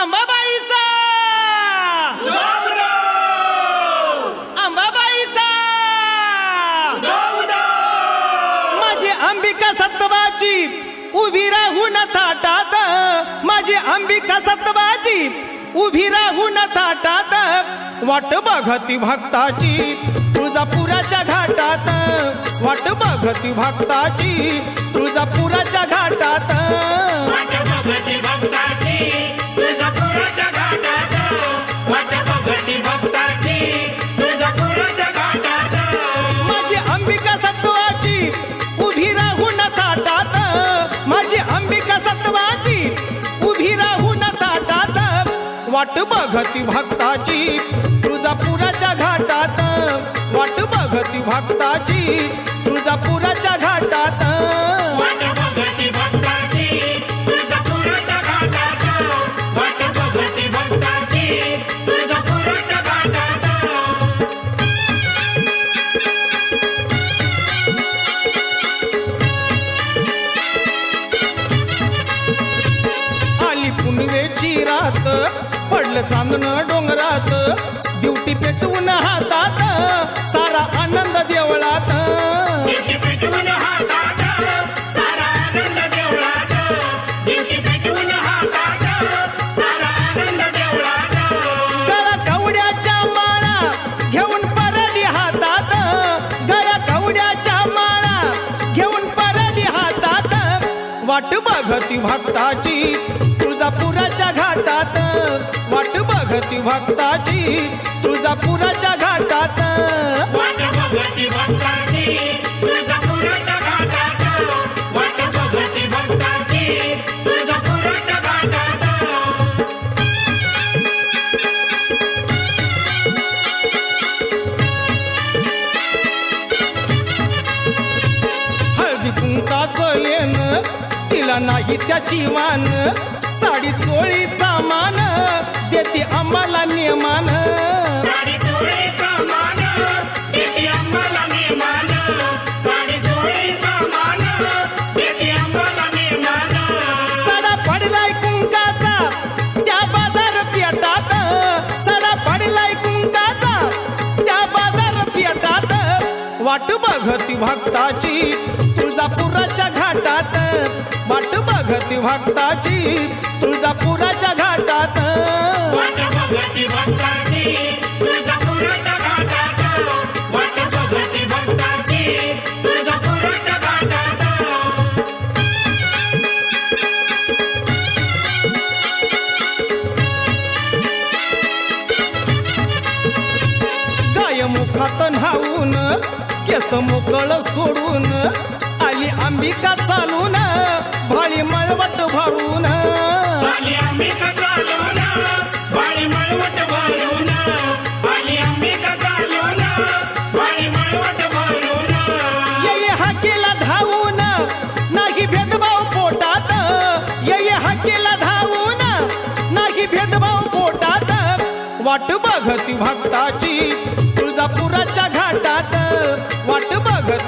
अंबाबाईचा. अंबाबाईचा. माझी अंबिका सत्तवाची उभी राहून थाटात. माझी अंबिका सत्तवाची उभी राहून थाटात. वाट बघती भक्ताची तुळजापुराच्या घाटात. वाट बघती भक्ताची तुळजापुराच्या घाटात. वाट बघती भक्ताची वाट बघती भक्ताची. तुळजापुराच्या घाटात वाट बघती भक्ताची. तुळजापुराच्या घाटात. आली पुनवेची रात. पडलं चांदण डोंगरात. ड्युटी पेटवून हातात सारा आनंद देवळात. गळा कवड्याच्या माळा घेऊन परडी हातात. गळा कवड्याच्या माळा घेऊन हातात. वाट बघती भक्ताची तुळजापुराच्या घाटात. वाट बघती भक्ताची तुळजापुराच्या घाटात. हळदी कुंकाचं येन तिला नाही त्याची मान. साडी चोळीचा मान देते आम्हाला नियमान वाट बघती भक्ताची. तुळजापुराच्या घाटात वाट बघती भक्ताची. तुळजापुराच्या घाटात. वाट केस मोकळ सोडून आली अंबिका चालून भाळी मळवट भरून. आली अंबिका चालून बाळी मळवट भरून. ये हाकेला धावून नाही भेदभाव पोटात. ये हाकेला धावून नाही भेदभाव पोटात. वाट बघती भक्ताची तुळजापुराच्या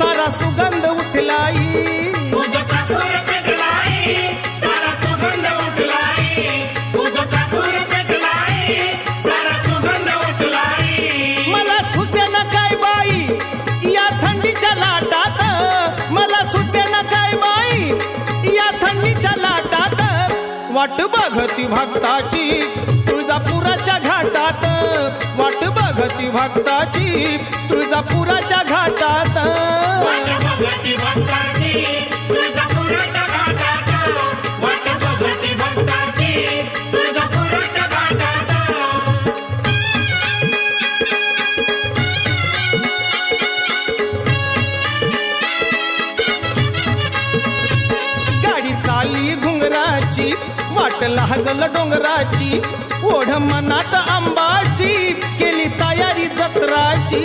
सारा सुगंध उठलाई। वाट बघती भक्ताची तुळजापुराच्या घाटात। वाट बघती भक्ताची तुळजापुराच्या गाडी वाट वाट लागल डोंगराची ओढ मनात आंबाची केली तयारी जत्राची.